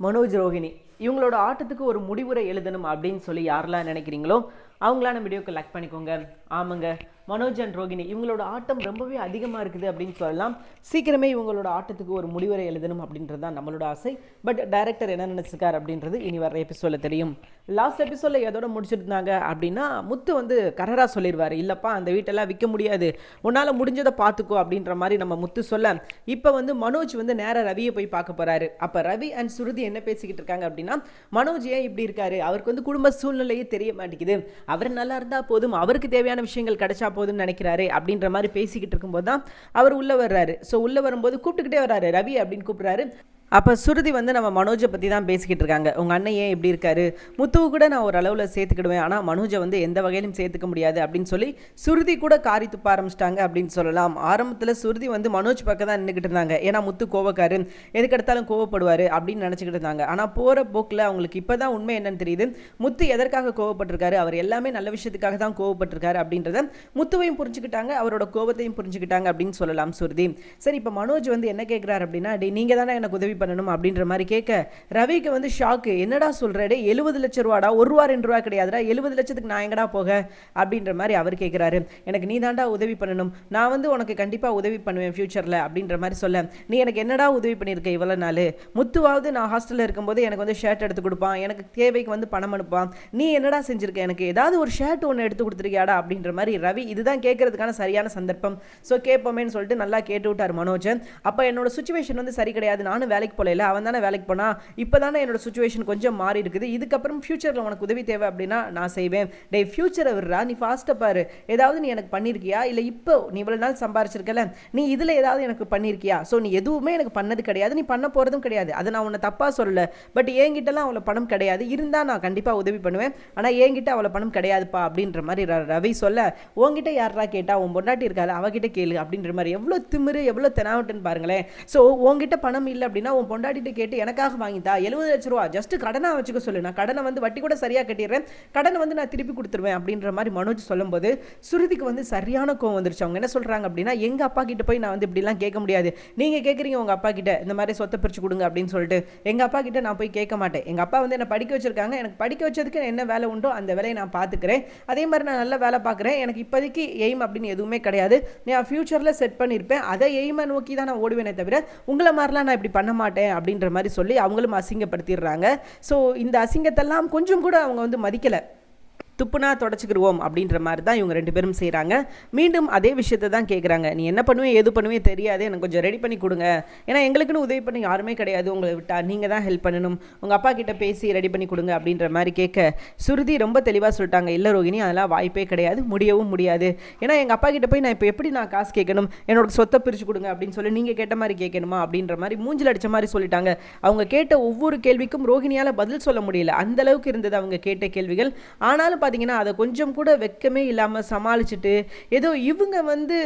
மனோஜ் ரோஹிணி இவங்களோட ஆட்டத்துக்கு ஒரு முடிவுரை எழுதணும் அப்படின்னு சொல்லி யாரெல்லாம் நினைக்கிறீங்களோ அவங்களான வீடியோக்கு லைக் பண்ணிக்கோங்க. ஆமாங்க. மனோஜ் அண்ட் ரோகிணி இவங்களோட ஆட்டம் ரொம்பவே அதிகமாக இருக்குது அப்படின்னு சொல்லலாம். சீக்கிரமே இவங்களோட ஆட்டத்துக்கு ஒரு முடிவுரை எழுதணும் அப்படின்றது தான் நம்மளோட ஆசை. பட் டைரக்டர் என்ன நினச்சிருக்கார் அப்படின்றது இனி வர எபிசோடில் தெரியும். லாஸ்ட் எபிசோடில் எதோட முடிச்சிருந்தாங்க அப்படின்னா முத்து வந்து கரரா சொல்லிடுவார் இல்லைப்பா அந்த வீட்டெல்லாம் விற்க முடியாது. உன்னால் முடிஞ்சதை பார்த்துக்கோ அப்படின்ற மாதிரி நம்ம முத்து சொல்ல இப்போ வந்து மனோஜ் வந்து நேராக ரவியை போய் பார்க்க போகிறாரு அப்போ ரவி அண்ட் சுருதி என்ன பேசிக்கிட்டு இருக்காங்க அப்படின்னு மனோஜ் ஏன் இப்படி இருக்காரு? அவருக்கு வந்து குடும்ப சூழ்நிலையே தெரிய மாட்டேங்குது. அவர் நல்லா இருந்தால் போதும். அவருக்கு தேவையான விஷயங்கள் கிடைச்சா போதும்னு நினைக்கிறாரு அப்படின்ற மாதிரி பேசிக்கிட்டு இருக்கும்போது தான் அவர் உள்ளே வர்றாரு. ஸோ உள்ளே வரும்போது கூப்பிட்டுக்கிட்டே வர்றாரு. ரவி அப்படின்னு கூப்பிட்றாரு. அப்போ சுருதி வந்து நம்ம மனோஜை பற்றி தான் பேசிக்கிட்டு இருக்காங்க. உங்கள் அண்ணன் ஏன் இப்படி இருக்காரு? முத்துவு கூட நான் ஒரு அளவில் சேர்த்துக்கிடுவேன். ஆனால் மனோஜை வந்து எந்த வகையிலும் சேர்த்துக்க முடியாது அப்படின்னு சொல்லி சுருதி கூட காரி துப்ப ஆரம்பிச்சிட்டாங்க அப்படின்னு சொல்லலாம். ஆரம்பத்தில் சுருதி வந்து மனோஜ் பக்கம் தான் நின்றுக்கிட்டு இருந்தாங்க. ஏன்னா முத்து கோவக்காரு எதுக்கு எடுத்தாலும் கோவப்படுவார் அப்படின்னு நினச்சிக்கிட்டு இருந்தாங்க. ஆனால் போகிற போக்கில் அவங்களுக்கு இப்போ தான் உண்மை என்னன்னு தெரியுது. முத்து எதற்காக கோவப்பட்டிருக்காரு? அவர் எல்லாமே நல்ல விஷயத்துக்காக தான் கோவப்பட்டிருக்காரு அப்படின்றத முத்துவையும் புரிஞ்சுக்கிட்டாங்க. அவரோட கோவத்தையும் புரிஞ்சுக்கிட்டாங்க அப்படின்னு சொல்லலாம் சுருதி. சரி இப்போ மனோஜ் வந்து என்ன கேட்குறாரு அப்படின்னா அப்படி நீங்கள் தானே எனக்கு உதவி பண்ணணும் அப்படின்ற மாதிரி கேட்க ரவிக்கு வந்து ஷாக்கு என்னடா சொல்கிறேடே எழுபது லட்ச ரூபாடா? ஒரு ரூபா ரெண்டு ரூபா கிடையாதுடா. எழுபது லட்சத்துக்கு நான் எங்கடா போக? அப்படின்ற மாதிரி அவர் கேட்குறாரு எனக்கு நீ தாண்டா உதவி பண்ணணும். நான் வந்து உனக்கு கண்டிப்பாக உதவி பண்ணுவேன் ஃப்யூச்சரில் அப்படின்ற மாதிரி சொல்ல நீ எனக்கு என்னடா உதவி பண்ணியிருக்க இவ்வளோ நாள்? முத்துவாவது நான் ஹாஸ்டலில் இருக்கும்போது எனக்கு வந்து ஷர்ட் எடுத்து கொடுப்பான். எனக்கு தேவைக்கு வந்து பணம் அனுப்பான் நீ என்னடா செஞ்சுருக்க? எனக்கு ஏதாவது ஒரு ஷர்ட் ஒன்று எடுத்து கொடுத்துருக்கியாடா? அப்படின்ற மாதிரி ரவி இதுதான் கேட்கறதுக்கான சரியான சந்தர்ப்பம். ஸோ கேட்போமேன்னு சொல்லிட்டு நல்லா கேட்டு விட்டார் மனோஜன் அப்போ என்னோட சுச்சுவேஷன் வந்து சரி கிடையாது. நானும் வேலைக்கு போகல அவன் தானே வேலைக்கு போனா இப்போ தானே என்னோட சுச்சுவேஷன் கொஞ்சம் மாறி இருக்குது. இதுக்கப்புறம் ஃபியூச்சரில் உனக்கு உதவி தேவை அப்படின்னா நான் செய்வேன். டே ஃபியூச்சரை விடுறா நீ ஃபாஸ்ட்டாக பாரு. ஏதாவது நீ எனக்கு பண்ணியிருக்கியா இல்லை இப்போ நீ இவ்வளோ நாள் சம்பாரிச்சிருக்கல நீ இதில் ஏதாவது எனக்கு பண்ணியிருக்கியா ஸோ நீ எதுவுமே எனக்கு பண்ணது கிடையாது. நீ பண்ண போகிறதும் கிடையாது. அதை நான் உன்னை தப்பாக சொல்லல. பட் என்கிட்டலாம் அவ்வளோ பணம் கிடையாது. இருந்தால் நான் கண்டிப்பாக உதவி பண்ணுவேன். ஆனால் என்கிட்ட அவ்வளோ பணம் கிடையாதுப்பா அப்படின்ற மாதிரி ர- ரவி சொல்ல உன்கிட்ட யாரா கேட்டால் உன் பொண்டாட்டி இருக்காது அவகிட்ட கேளு அப்படின்ற மாதிரி. எவ்வளோ திமிரு எவ்வளோ தெனாவட்டுன்னு பாருங்களேன். ஸோ உங்ககிட்ட பணம் இல்லை அப்படின்னா உன் பொண்டாட்டிட்டு கேட்டு எனக்காக வாங்கித்தா? எழுபது லட்ச ரூபா. ஜஸ்ட் கடனாக வச்சுக்க சொல்லு. நான் கடனை வந்து வட்டி கூட சரியாக கட்டிடுறேன். கடனை வந்து நான் திருப்பி கொடுத்துருவேன் அப்படின்ற மாதிரி மனோஜ் சொல்லும்போது சுருதிக்கு வந்து சரியான கோவம் வந்துருச்சு. அவங்க என்ன சொல்கிறாங்க அப்படின்னா எங்கள் அப்பா கிட்ட போய் நான் வந்து இப்படிலாம் கேட்க முடியாது. நீங்கள் கேட்குறீங்க உங்கள் அப்பா கிட்ட இந்த மாதிரி சொத்தை பிரித்து கொடுங்க அப்படின்னு சொல்லிட்டு. எங்கள் அப்பா கிட்ட நான் போய் கேட்க மாட்டேன். எங்கள் அப்பா வந்து என்னை படிக்க வச்சிருக்காங்க. எனக்கு படிக்க வச்சதுக்கு என்ன வேலை உண்டோ அந்த வேலையை நான் பார்த்துக்கிறேன். அதே மாதிரி நான் நல்ல வேலை பார்க்குறேன். எனக்கு இப்போதைக்கு எய்ம் அப்படின்னு எதுவுமே கிடையாது. நான் ஃப்யூச்சரில் செட் பண்ணியிருப்பேன். அதை எய்மை நோக்கி தான் நான் ஓடுவேனே தவிர உங்களை மாதிரிலாம் நான் இப்படி பண்ண மாட்டேன். அப்படின்ற மாதிரி சொல்லி அவங்களும் அசிங்கப்படுத்திடுறாங்க. ஸோ இந்த அசிங்கத்தெல்லாம் கொஞ்சம் கூட அவங்க வந்து மதிக்கலை. துப்புனா தொடச்சிக்கிடுவோம் அப்படின்ற மாதிரி தான் இவங்க ரெண்டு பேரும் செய்கிறாங்க மீண்டும் அதே விஷயத்தை தான் கேட்குறாங்க நீ என்ன பண்ணுவே எது பண்ணுவே தெரியாது. எனக்கு கொஞ்சம் ரெடி பண்ணி கொடுங்க. ஏன்னா எங்களுக்குன்னு உதவி பண்ண யாருமே கிடையாது. உங்களை விட்டா நீங்கள் தான் ஹெல்ப் பண்ணணும். உங்கள் அப்பா கிட்ட பேசி ரெடி பண்ணி கொடுங்க அப்படின்ற மாதிரி கேட்க சுருதி ரொம்ப தெளிவாக சொல்லிட்டாங்க. இல்லை ரோகிணி அதெல்லாம் வாய்ப்பே கிடையாது. முடியவும் முடியாது. ஏன்னா எங்கள் அப்பா கிட்ட போய் நான் இப்போ எப்படி நான் காசு கேட்கணும்? என்னோட சொத்தை பிரித்து கொடுங்க அப்படின்னு சொல்லி நீங்கள் கேட்ட மாதிரி கேட்கணுமா அப்படின்ற மாதிரி மூஞ்சில் அடித்த மாதிரி சொல்லிட்டாங்க. அவங்க கேட்ட ஒவ்வொரு கேள்விக்கும் ரோகிணியால் பதில் சொல்ல முடியல. அந்த அளவுக்கு இருந்தது அவங்க கேட்ட கேள்விகள். ஆனாலும் பார்த்தீங்கன்னா அதை கொஞ்சம் கூட வெக்கமே இல்லாமல் சமாளிச்சுட்டு ஏதோ இவங்க வந்து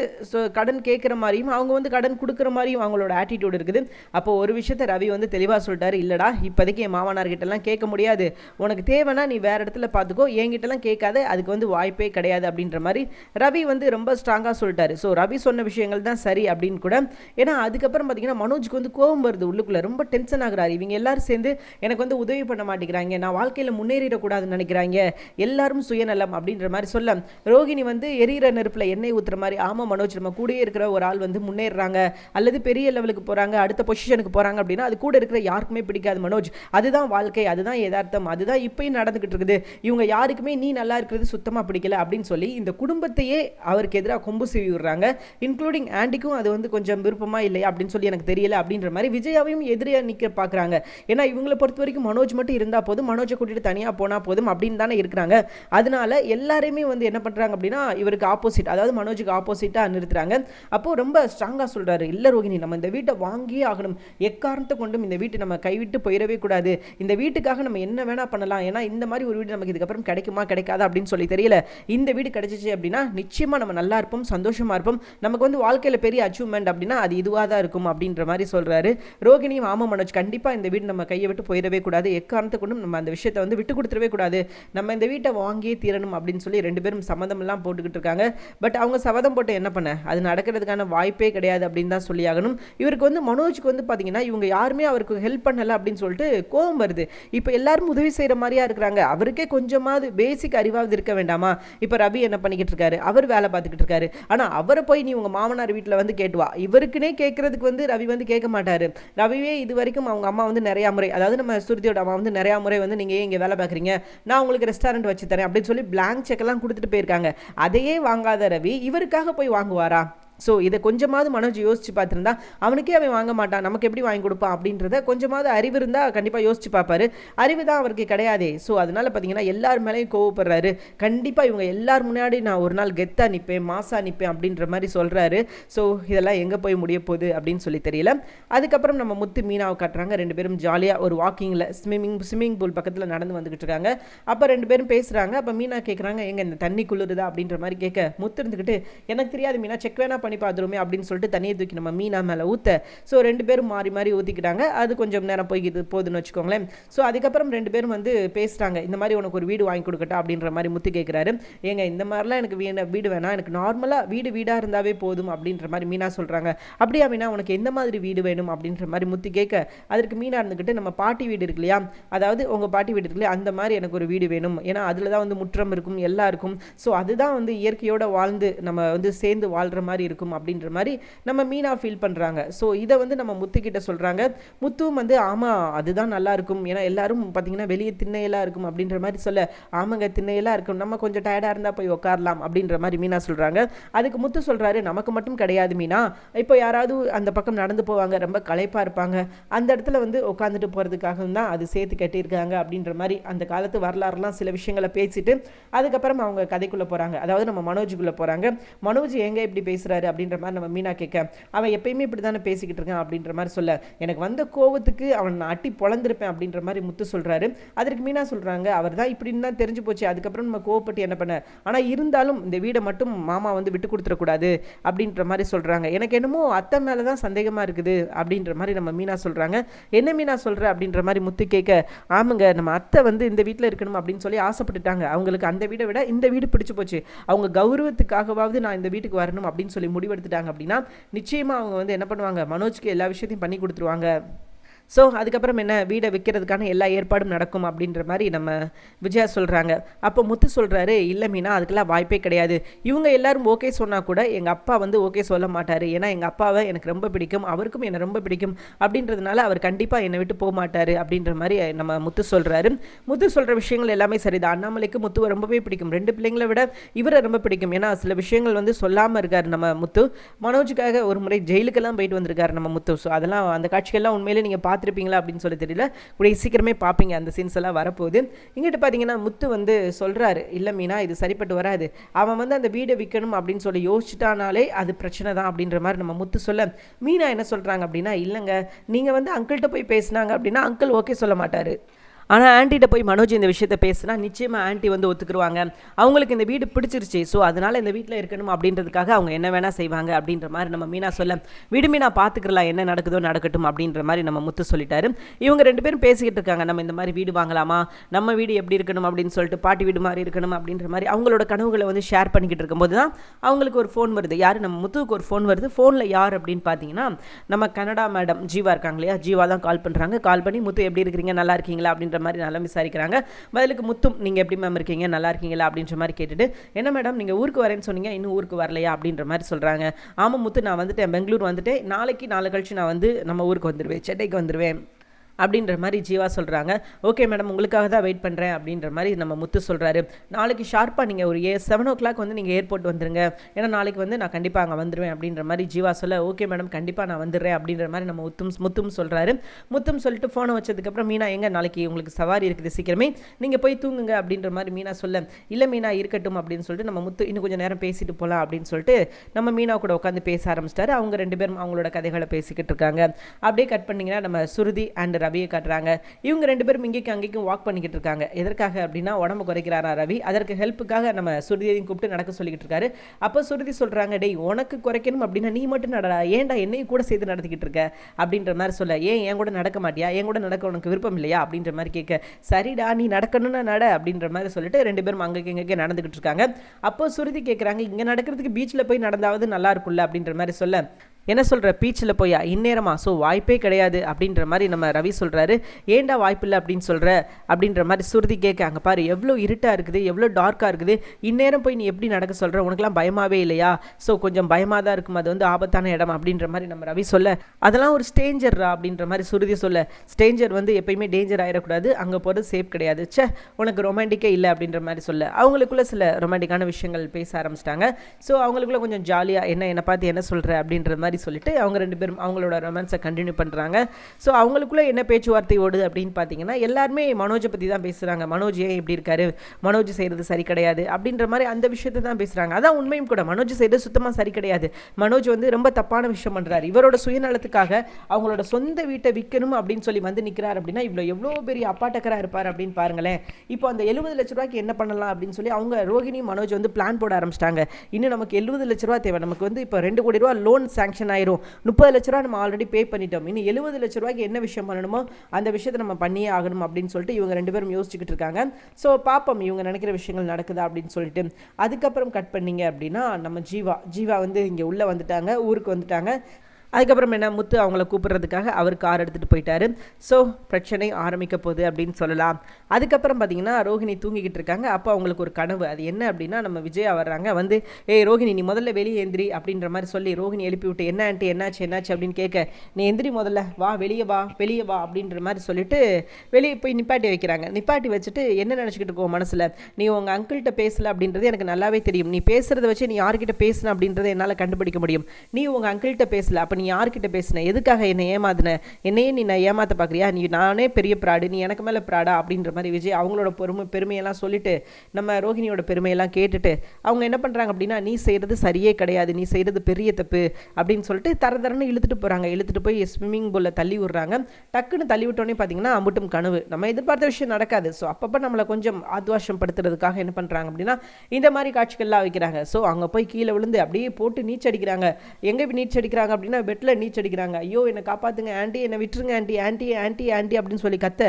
கடன் கேட்குற மாதிரியும் அவங்க வந்து கடன் கொடுக்குற மாதிரியும் அவங்களோட ஆட்டிடியூட் இருக்குது. அப்போ ஒரு விஷயத்த ரவி வந்து தெளிவாக சொல்லிட்டாரு இல்லைடா இப்போதைக்கு என் மாமனார் கிட்டலாம் கேட்க முடியாது. உனக்கு தேவைன்னா நீ வேற இடத்துல பார்த்துக்கோ என்கிட்டலாம் கேட்காத. அதுக்கு வந்து வாய்ப்பே கிடையாது. அப்படின்ற மாதிரி ரவி வந்து ரொம்ப ஸ்ட்ராங்காக சொல்லிட்டாரு. ஸோ ரவி சொன்ன விஷயங்கள் தான் சரி அப்படின்னு கூட. ஏன்னா அதுக்கப்புறம் பார்த்தீங்கன்னா மனோஜுக்கு வந்து கோபம் வருது உள்ளுக்குள்ளே. ரொம்ப டென்ஷன் ஆகுறாரு. இவங்க எல்லாரும் சேர்ந்து எனக்கு வந்து உதவி பண்ண மாட்டேங்கிறாங்க. நான் வாழ்க்கையில் முன்னேறிடக்கூடாதுன்னு நினைக்கிறாங்க. எல்லாரும் சுயநலம் அப்படின்ற மாதிரி சொல்ல ரோகிணி வந்து எரியிற நெருப்பில் எண்ணெய் ஊற்றுற மாதிரி ஆமாம் மனோஜ் நம்ம கூடயே இருக்கிற ஒரு ஆள் வந்து முன்னேறாங்க அல்லது பெரிய லெவலுக்கு போகிறாங்க அடுத்த பொசிஷனுக்கு போகிறாங்க அப்படின்னா அது கூட இருக்கிற யாருக்குமே பிடிக்காது மனோஜ். அதுதான் வாழ்க்கை அதுதான் யதார்த்தம் அதுதான் இப்பயும் நடந்துக்கிட்டு இருக்குது. இவங்க யாருக்குமே நீ நல்லா இருக்கிறது சுத்தமாக பிடிக்கல அப்படின்னு சொல்லி இந்த குடும்பத்தையே அவருக்கு எதிராக கொம்பு சீவி விடுறாங்க இன்க்ளூடிங் ஆண்டிக்கும் அது வந்து கொஞ்சம் விருப்பமாக இல்லையா அப்படின்னு சொல்லி எனக்கு தெரியல அப்படின்ற மாதிரி விஜயாவையும் எதிரியாக நிற்க பார்க்குறாங்க ஏன்னா இவங்களை பொறுத்த வரைக்கும் மனோஜ் மட்டும் இருந்தால் போதும் மனோஜை கூட்டிட்டு தனியாக போனால் போதும் அப்படின்னு தானே இருக்கிறாங்க. அதனால எல்லாருமே வந்து என்ன பண்ணுறாங்க அப்படின்னா இவருக்கு ஆப்போசிட் அதாவது மனோஜுக்கு ஆப்போசிட்டாக நிறுத்துறாங்க. அப்போ ரொம்ப ஸ்ட்ராங்காக சொல்றாரு இல்லை ரோகிணி நம்ம இந்த வீட்டை வாங்கியே ஆகணும். எக்காரணத்தை கொண்டும் இந்த வீட்டை நம்ம கைவிட்டு போயிடவே கூடாது. இந்த வீட்டுக்காக நம்ம என்ன வேணா பண்ணலாம். ஏன்னா இந்த மாதிரி ஒரு வீடு நமக்கு இதுக்கப்புறம் கிடைக்குமா கிடைக்காதா அப்படின்னு சொல்லி தெரியல. இந்த வீடு கிடைச்சிச்சு அப்படின்னா நிச்சயமா நம்ம நல்லா இருப்போம் சந்தோஷமா இருப்போம். நமக்கு வந்து வாழ்க்கையில பெரிய அச்சீவ்மெண்ட் அப்படின்னா அது இதுவாக தான் இருக்கும் அப்படின்ற மாதிரி சொல்கிறாரு ரோகிணியும் ஆமாம் மனோஜ் கண்டிப்பாக இந்த வீடு நம்ம கையை விட்டு போயிடவே கூடாது. எக்காரணத்தை கொண்டும் நம்ம அந்த விஷயத்தை வந்து விட்டு கொடுத்துடவே கூடாது. நம்ம இந்த வீட்டை வாங்கியே தீரணும் அப்படின்னு சொல்லி ரெண்டு பேரும் சம்மதமெல்லாம் போட்டுக்கிட்டு இருக்காங்க. பட் அவங்க சபதம் போட்டு என்ன பண்ண? அது நடக்கிறதுக்கான வாய்ப்பே கிடையாது அப்படின்னு தான் சொல்லி ஆகணும். இவருக்கு வந்து மனோஜுக்கு வந்து பார்த்தீங்கன்னா இவங்க யாருமே அவருக்கு ஹெல்ப் பண்ணலை அப்படின்னு சொல்லிட்டு கோபம் வருது. இப்போ எல்லாரும் உதவி செய்கிற மாதிரியா இருக்கிறாங்க. அவருக்கே கொஞ்சமாவது பேசிக் அறிவாவது இருக்க வேண்டாமா? இப்போ ரவி என்ன பண்ணிக்கிட்டு இருக்காரு? அவர் வேலை பார்த்துக்கிட்டு இருக்காரு. ஆனால் அவரை போய் நீ உங்கள் மாமனார் வீட்டில் வந்து கேட்டுவா இவருக்குனே கேட்கறதுக்கு வந்து ரவி வந்து கேட்க மாட்டார். ரவியே இது வரைக்கும் அவங்க அம்மா வந்து நிறையா முறை அதாவது நம்ம சுருதியோட அம்மா வந்து நிறையா முறை வந்து நீங்கள் ஏன் இங்கே வேலை பார்க்குறீங்க? நான் உங்களுக்கு ரெஸ்டாரண்ட் வச்சு தரேன். அப்படின்னு சொல்லி பிளாங்க் செக்கெல்லாம் கொடுத்துட்டு போயிருக்காங்க. அதையே வாங்காத ரவி இவருக்காக போய் வாங்குவாரா? ஸோ இதை கொஞ்சமாவது மனோஜ் யோசிச்சு பார்த்துருந்தா அவனுக்கே அவன் வாங்க மாட்டான். நமக்கு எப்படி வாங்கி கொடுப்பான் அப்படின்றத கொஞ்சமாவது அறிவு இருந்தால் கண்டிப்பாக யோசிச்சு பார்ப்பாரு. அறிவு தான் அவருக்கு கிடையாதே. ஸோ அதனால் பார்த்தீங்கன்னா எல்லார் மேலேயும் கோவப்படுறாரு. கண்டிப்பாக இவங்க எல்லார் முன்னாடி நான் ஒரு நாள் கெத்தாக நிற்பேன் மாசாக நிற்பேன் அப்படின்ற மாதிரி சொல்கிறாரு ஸோ இதெல்லாம் எங்கே போய் முடிய போகுது அப்படின்னு சொல்லி தெரியல. அதுக்கப்புறம் நம்ம முத்து மீனாவை காட்டுறாங்க. ரெண்டு பேரும் ஜாலியாக ஒரு வாக்கிங்கில் ஸ்விம்மிங் ஸ்விம்மிங் பூல் பக்கத்தில் நடந்து வந்துக்கிட்டு இருக்காங்க. அப்போ ரெண்டு பேரும் பேசுகிறாங்க அப்போ மீனா கேட்குறாங்க எங்கே இந்த தண்ணி குளிருதா? அப்படின்ற மாதிரி கேட்க முத்து இருந்துக்கிட்டு எனக்கு தெரியாது மீனா செக் வேணா பண்ணி பார்த்துருமே அப்படின்னு சொல்லிட்டு தண்ணியை தூக்கி நம்ம மீனா மேலே ஊற்ற ஸோ ரெண்டு பேரும் மாறி மாறி ஊற்றிக்கிட்டாங்க அது கொஞ்சம் நேரம் போய்கிது போகுதுன்னு வச்சுக்கோங்களேன். ஸோ அதுக்கப்புறம் ரெண்டு பேரும் வந்து பேசுகிறாங்க இந்த மாதிரி உனக்கு ஒரு வீடு வாங்கி கொடுக்கட்டா அப்படின்ற மாதிரி முத்து கேட்குறாரு ஏங்க இந்த மாதிரிலாம் எனக்கு வீண வீடு வேணாம் எனக்கு நார்மலாக வீடு வீடாக இருந்தாவே போதும் அப்படின்ற மாதிரி மீனா சொல்கிறாங்க அப்படியா மீனா உனக்கு எந்த மாதிரி வீடு வேணும் அப்படின்ற மாதிரி முத்து கேட்க அதற்கு மீனா இருந்துக்கிட்டு நம்ம பாட்டி வீடு இருக்கு இல்லையா? அதாவது உங்கள் பாட்டி வீடு இருக்கு அந்த மாதிரி எனக்கு ஒரு வீடு வேணும். ஏன்னா அதில் தான் வந்து முற்றம் இருக்கும் எல்லாம் இருக்கும் ஸோ அதுதான் வந்து இயற்கையோடு வாழ்ந்து நம்ம வந்து சேர்ந்து வாழ்கிற மாதிரி இருக்கும். இருக்கும் அப்படின்ற மாதிரி நம்ம மீனா ஃபீல் பண்ணுறாங்க ஸோ இதை வந்து நம்ம முத்துக்கிட்ட சொல்கிறாங்க முத்துவும் வந்து ஆமாம் அதுதான் நல்லா இருக்கும். ஏன்னா எல்லாரும் பார்த்தீங்கன்னா வெளியே திண்ணையெல்லாம் இருக்கும் அப்படின்ற மாதிரி சொல்ல ஆமாங்க திண்ணையெல்லாம் இருக்கும். நம்ம கொஞ்சம் டயர்டாக இருந்தால் போய் உட்காரலாம் அப்படின்ற மாதிரி மீனா சொல்கிறாங்க அதுக்கு முத்து சொல்கிறாரு நமக்கு மட்டும் கிடையாது மீனா. இப்போ யாராவது அந்த பக்கம் நடந்து போவாங்க ரொம்ப களைப்பாக இருப்பாங்க. அந்த இடத்துல வந்து உட்காந்துட்டு போகிறதுக்காக தான் அது சேர்த்து கட்டியிருக்காங்க அப்படின்ற மாதிரி அந்த காலத்து வரலாறுலாம் சில விஷயங்களை பேசிட்டு அதுக்கப்புறம் அவங்க கதைக்குள்ளே போகிறாங்க அதாவது நம்ம மனோஜுக்குள்ளே போகிறாங்க மனோஜ் எங்கே இப்படி பேசுகிறாரு அப்படின்ற மாதிரி நம்ம மீனா கேட்க அவன் எப்பயுமே இப்படி தானே பேசிக்கிட்டு இருக்கான் அப்படின்ற மாதிரி சொல்ல. எனக்கு வந்த கோவத்துக்கு அவன் நான் அட்டி பொழந்திருப்பேன் அப்படின்ற மாதிரி முத்து சொல்கிறாரு அதற்கு மீனா சொல்கிறாங்க அவர் தான் இப்படின்னு தான் தெரிஞ்சு போச்சு. அதுக்கப்புறம் நம்ம கோவப்பட்டு என்ன பண்ண? ஆனால் இருந்தாலும் இந்த வீடை மட்டும் மாமா வந்து விட்டு கொடுத்துடக்கூடாது அப்படின்ற மாதிரி சொல்கிறாங்க எனக்கு என்னமோ அத்தை மேலே தான் சந்தேகமாக இருக்குது அப்படின்ற மாதிரி நம்ம மீனா சொல்கிறாங்க என்ன மீனா சொல்கிற அப்படின்ற மாதிரி முத்து கேட்க ஆமாங்க நம்ம அத்தை வந்து இந்த வீட்டில் இருக்கணும் அப்படின்னு சொல்லி ஆசைப்பட்டுட்டாங்க. அவங்களுக்கு அந்த வீடை விட இந்த வீடு பிடிச்சி போச்சு. அவங்க கௌரவத்துக்காகவாவது நான் இந்த வீட்டுக்கு வரணும் அப்படின்னு சொல்லி முடிவெடுத்துட்டாங்க அப்படின்னா நிச்சயமாக அவங்க வந்து என்ன பண்ணுவாங்க? மனோஜ்க்கு எல்லா விஷயத்தையும் பண்ணி கொடுத்துருவாங்க. ஸோ அதுக்கப்புறம் என்ன? வீடை விற்கிறதுக்கான எல்லா ஏற்பாடும் நடக்கும் அப்படின்ற மாதிரி நம்ம விஜயா சொல்கிறாங்க அப்போ முத்து சொல்கிறாரு இல்லை மீனா அதுக்கெல்லாம் வாய்ப்பே கிடையாது. இவங்க எல்லாரும் ஓகே சொன்னால் கூட எங்கள் அப்பா வந்து ஓகே சொல்ல மாட்டார். ஏன்னா எங்கள் அப்பாவை எனக்கு ரொம்ப பிடிக்கும் அவருக்கும் என்னை ரொம்ப பிடிக்கும் அப்படின்றதுனால அவர் கண்டிப்பாக என்னை விட்டு போக மாட்டார். அப்படின்ற மாதிரி நம்ம முத்து சொல்கிறாரு முத்து சொல்கிற விஷயங்கள் எல்லாமே சரிதான். அண்ணாமலைக்கு முத்துவை ரொம்பவே பிடிக்கும். ரெண்டு பிள்ளைங்களை விட இவரை ரொம்ப பிடிக்கும். ஏன்னா சில விஷயங்கள் வந்து சொல்லாமல் இருக்கார் நம்ம முத்து. மனோஜுக்காக ஒரு முறை ஜெயிலுக்கெல்லாம் போயிட்டு வந்திருக்காரு நம்ம முத்து. ஸோ அதெல்லாம் அந்த காட்சிகள்லாம் உண்மையிலே நீங்கள் பார்த்து பார்த்துருப்பீங்களா அப்படின்னு சொல்லி தெரியல. கூடிய சீக்கிரமே பார்ப்பீங்க அந்த சீன்ஸ் எல்லாம் வரப்போகுது. இங்கிட்டு பார்த்தீங்கன்னா முத்து வந்து சொல்கிறாரு இல்லை மீனா இது சரிப்பட்டு வராது. அவன் வந்து அந்த வீடை விற்கணும் அப்படின்னு சொல்லி யோசிச்சிட்டானாலே அது பிரச்சனை தான் அப்படின்ற மாதிரி நம்ம முத்து சொல்ல. மீனா என்ன சொல்கிறாங்க அப்படின்னா இல்லைங்க நீங்கள் வந்து அங்கிள்கிட்ட போய் பேசினாங்க அப்படின்னா அங்கிள் ஓகே சொல்ல மாட்டார். ஆனால் ஆண்டிகிட்ட போய் மனோஜ் இந்த விஷயத்த பேசுனா நிச்சயமாக ஆன்ட்டி வந்து ஒத்துக்குருவாங்க. அவங்களுக்கு இந்த வீடு பிடிச்சிருச்சு. ஸோ அதனால் இந்த வீட்டில் இருக்கணும் அப்படின்றதுக்காக அவங்க என்ன வேணால் செய்வாங்க அப்படின்ற மாதிரி நம்ம மீனா சொல்ல வீடு மீனா பார்த்துக்கலாம் என்ன நடக்குதோ நடக்கட்டும் அப்படின்ற மாதிரி நம்ம முத்து சொல்லிட்டாரு. இவங்க ரெண்டு பேரும் பேசிக்கிட்டு இருக்காங்க. நம்ம இந்த மாதிரி வீடு வாங்கலாமா? நம்ம வீடு எப்படி இருக்கணும் அப்படின்னு சொல்லிட்டு பாட்டி வீடு மாதிரி இருக்கணும் அப்படின்ற மாதிரி அவங்களோட கனவுகளை வந்து ஷேர் பண்ணிக்கிட்டு இருக்கும்போது தான் அவங்களுக்கு ஒரு ஃபோன் வருது. யார்? நம்ம முத்துவுக்கு ஒரு ஃபோன் வருது. ஃபோனில் யார் அப்படின்னு பார்த்தீங்கன்னா நம்ம கனடா மேடம் ஜீவா இருக்காங்க இல்லையா? ஜீவா தான் கால் பண்ணுறாங்க கால் பண்ணி முத்து எப்படி இருக்கிறீங்க? நல்லா இருக்கீங்களா? அப்படின்ற மாதிரி நல்லா விசாரிக்கிறாங்க. பதிலுக்கு முத்தும் நீங்கள் எப்படி மேம் இருக்கீங்க? நல்லா இருக்கீங்களா? அப்படின்ற மாதிரி கேட்டுட்டு என்ன மேடம் நீங்கள் ஊருக்கு வரேன்னு சொன்னீங்க இன்னும் ஊருக்கு வரலையா? அப்படின்ற மாதிரி சொல்கிறாங்க ஆமாம் முத்து நான் வந்துட்டேன். பெங்களூர் வந்துட்டேன். நாளைக்கு நாளை கழிச்சு நான் வந்து நம்ம ஊருக்கு வந்துடுவேன் சென்னைக்கு வந்துடுவேன் அப்படின்ற மாதிரி ஜீவா சொல்கிறாங்க ஓகே மேடம் உங்களுக்காக தான் வெயிட் பண்ணுறேன் அப்படின்ற மாதிரி நம்ம முத்து சொல்கிறாரு நாளைக்கு ஷார்ப்பாக நீங்கள் ஒரு ஏ செவன் ஓ கிளாக் வந்து நீங்கள் ஏர்போர்ட் வந்துருங்க. ஏன்னா நாளைக்கு வந்து நான் கண்டிப்பாக அங்கே வந்துடுவேன் அப்படின்ற மாதிரி ஜீவா சொல்ல ஓகே மேடம் கண்டிப்பாக நான் வந்துடுறேன் அப்படின்ற மாதிரி நம்ம முத்தும் முத்தும் சொல்கிறாரு முத்தும் சொல்லிட்டு ஃபோனை வச்சதுக்கப்புறம் மீனா எங்கே நாளைக்கு உங்களுக்கு சவாரி இருக்குது சீக்கிரமே? நீங்கள் போய் தூங்குங்க அப்படின்ற மாதிரி மீனா சொல்ல இல்லை மீனா இருக்கட்டும் அப்படின்னு சொல்லிட்டு நம்ம முத்து இன்னும் கொஞ்சம் நேரம் பேசிட்டு போகலாம் அப்படின்னு சொல்லிட்டு நம்ம மீனா கூட உட்காந்து பேச ஆரம்பிச்சிட்டாரு. அவங்க ரெண்டு பேரும் அவங்களோட கதைகளை பேசிக்கிட்டு இருக்காங்க. அப்படியே கட் பண்ணிங்கன்னா நம்ம சுருதி அண்ட் ரவியை காட்டுறாங்க. இவங்க ரெண்டு பேரும் இங்கேயும் அங்கேயும் வாக் பண்ணிக்கிட்டு இருக்காங்க. எதற்காக அப்படின்னா உடம்பு குறைக்கிறாரா ரவி? அதற்கு ஹெல்ப்புக்காக நம்ம சுருதியையும் கூப்பிட்டு நடக்க சொல்லிக்கிட்டு இருக்காரு. அப்போ சுருதி சொல்கிறாங்க டேய் உனக்கு குறைக்கணும் அப்படின்னா நீ மட்டும் நடடா. ஏன்டா என்னையும் கூட சேர்த்து நடத்திக்கிட்டு இருக்க? அப்படின்ற மாதிரி சொல்ல ஏன் என் கூட நடக்க மாட்டியா? என் கூட நடக்க உனக்கு விருப்பம் இல்லையா? அப்படின்ற மாதிரி கேட்க சரிடா நீ நடக்கணும்னா நட. அப்படின்ற மாதிரி சொல்லிட்டு ரெண்டு பேரும் அங்கே இங்கே நடந்துக்கிட்டு இருக்காங்க. அப்போ சுருதி கேட்குறாங்க இங்கே நடக்கிறதுக்கு பீச்சில் போய் நடந்தாவது நல்லா இருக்கும்ல? அப்படின்ற மாதிரி சொல்ல என்ன சொல்கிற பீச்சில் போயா இந்நேரமா ஸோ வாய்ப்பே கிடையாது அப்படின்ற மாதிரி நம்ம ரவி சொல்கிறாரு ஏன்டா வாய்ப்பில்லை அப்படின்னு சொல்கிற அப்படின்ற மாதிரி சுருதி கேட்க அங்கே பாரு எவ்வளோ இருட்டாக இருக்குது எவ்வளோ டார்க்காக இருக்குது. இந்நேரம் போய் நீ எப்படி நடக்க சொல்கிற உனக்குலாம் பயமாகவே இல்லையா? ஸோ கொஞ்சம் பயமாக தான் இருக்கும். அது வந்து ஆபத்தான இடம் அப்படின்ற மாதிரி நம்ம ரவி சொல்ல. அதெல்லாம் ஒரு ஸ்டேஞ்சர்ரா அப்படின்ற மாதிரி சுருதி சொல்ல. ஸ்டேஞ்சர் வந்து எப்பயுமே டேஞ்சர் ஆகிடக்கூடாது அங்கே போகிறது சேஃப் கிடையாது. சே உனக்கு ரொமான்டிக்கே இல்லை? அப்படின்ற மாதிரி சொல்ல. அவங்களுக்குள்ள சில ரொமான்டிக்கான விஷயங்கள் பேச ஆரம்பிச்சிட்டாங்க. ஸோ அவங்களுக்குள்ள கொஞ்சம் ஜாலியாக என்ன என்னை பார்த்து என்ன சொல்கிற அப்படின்ற மாதிரி சொல்லிட்டு அவங்க ரெண்டு பேரும் அவங்களோட ரொமான்ஸை கண்டினியூ பண்ணுறாங்க ஸோ அவங்களுக்குள்ள என்ன பேச்சுவார்த்தை ஓடுது அப்படின்னு பார்த்தீங்கன்னா எல்லாருமே மனோஜை பற்றி தான் பேசுகிறாங்க மனோஜ் ஏன் இப்படி இருக்காரு? மனோஜ் செய்கிறது சரி கிடையாது. அப்படின்ற மாதிரி அந்த விஷயத்தை தான் பேசுகிறாங்க அதான் உண்மையும் கூட. மனோஜ் செய்கிறது சுத்தமாக சரி கிடையாது. மனோஜ் வந்து ரொம்ப தப்பான விஷயம் பண்ணுறாரு இவரோட சுயநலத்துக்காக அவங்களோட சொந்த வீட்டை விற்கணும் அப்படின்னு சொல்லி வந்து நிற்கிறார் அப்படின்னா இவ்வளோ எவ்வளோ பெரிய அப்பாட்டக்கராக இருப்பார் அப்படின்னு பாருங்களேன். இப்போ அந்த எழுபது லட்ச ரூபாய்க்கு என்ன பண்ணலாம் அப்படின்னு சொல்லி அவங்க ரோஹிணி மனோஜ் வந்து பிளான் போட ஆரம்பிச்சிட்டாங்க. இன்னும் நமக்கு எழுபது லட்ச ரூபா தேவை. நமக்கு வந்து இப்போ ரெண்டு கோடி ரூபா லோன் சாங்ஷன் ஆயிரும். முப்பது லட்ச ரூபா நம்ம ஆல்ரெடி பே பண்ணிட்டோம். இன்னும் எழுபது லட்ச ரூபாய்க்கு என்ன விஷயம் பண்ணணுமோ அந்த விஷயத்தை நம்ம பண்ணியே ஆகணும் அப்படின்னு சொல்லிட்டு இவங்க ரெண்டு பேரும் யோசிச்சுக்கிட்டு இருக்காங்க. ஸோ பார்ப்போம் இவங்க நினைக்கிற விஷயங்கள் நடக்குதா அப்படின்னு சொல்லிட்டு. அதுக்கப்புறம் கட் பண்ணீங்க அப்படின்னா நம்ம ஜீவா ஜீவா வந்து இங்கே உள்ளே வந்துட்டாங்க ஊருக்கு வந்துட்டாங்க. அதுக்கப்புறம் என்ன முத்து அவங்கள கூப்பிட்றதுக்காக அவர் கார் எடுத்துகிட்டு போயிட்டாரு. ஸோ பிரச்சனை ஆரம்பிக்க போகுது அப்படின்னு சொல்லலாம். அதுக்கப்புறம் பார்த்தீங்கன்னா ரோஹிணி தூங்கிக்கிட்டு இருக்காங்க. அப்போ அவங்களுக்கு ஒரு கனவு. அது என்ன அப்படின்னா நம்ம விஜயா வர்றாங்க. வந்து ஏய் ரோஹிணி நீ முதல்ல வெளியே எந்திரி அப்படின்ற மாதிரி சொல்லி ரோஹிணி எழுப்பி விட்டு என்ன ஆண்டி என்னாச்சு என்னாச்சு? அப்படின்னு கேட்க நீ எந்திரி முதல்ல. வா வெளியே வா வெளியே வா அப்படின்ற மாதிரி சொல்லிட்டு வெளியே போய் நிப்பாட்டி வைக்கிறாங்க. நிப்பாட்டி வச்சுட்டு என்ன நினச்சிக்கிட்டு இருக்கோம் மனசில்? நீ உங்கள் அங்கிள்கிட்ட பேசல அப்படின்றது எனக்கு நல்லாவே தெரியும். நீ பேசுகிறத வச்சு நீ யார்கிட்ட பேசின அப்படின்றத என்னால் கண்டுபிடிக்க முடியும். நீ உங்கள் அங்கிள்கிட்ட பேசல. அப்போ நீ யார்கிட்ட பேசின? எதுக்காக என்னை ஏமாத்தின? என்னையே நீ நான் ஏமாற்ற பார்க்குறியா? நீ நானே பெரிய ப்ராடு நீ எனக்கு மேலே ப்ராடா? அப்படின்ற மாதிரி விஜய் அவங்களோட பெருமை பெருமையெல்லாம் சொல்லிட்டு நம்ம ரோஹிணியோட பெருமையெல்லாம் கேட்டுட்டு அவங்க என்ன பண்ணுறாங்க அப்படின்னா நீ செய்கிறது சரியே கிடையாது நீ செய்கிறது பெரிய தப்பு அப்படின்னு சொல்லிட்டு தர தரன்னு இழுத்துட்டு போகிறாங்க இழுத்துட்டு போய் ஸ்விம்மிங் பூலில் தள்ளி விட்றாங்க. டக்குன்னு தள்ளி விட்டோன்னே பார்த்தீங்கன்னா அம்புட்டும் கனவு. நம்ம எதிர்பார்த்த விஷயம் நடக்காது. ஸோ அப்பப்போ நம்மளை கொஞ்சம் ஆத்வாஷம் படுத்துறதுக்காக என்ன பண்ணுறாங்க அப்படின்னா இந்த மாதிரி காட்சிகள்லாம் வைக்கிறாங்க. ஸோ அங்கே போய் கீழே விழுந்து அப்படியே போட்டு நீச்சடிக்கிறாங்க. எங்கே நீச்சடிக்கிறாங்க அப்படின்னா பெட்டில் நீச்சடிக்கிறாங்க. ஐயோ என்னை காப்பாற்றுங்க ஆண்டி என்னை விட்டுருங்க ஆண்டி ஆண்டி ஆண்டி ஆண்டி அப்படின்னு சொல்லி கத்த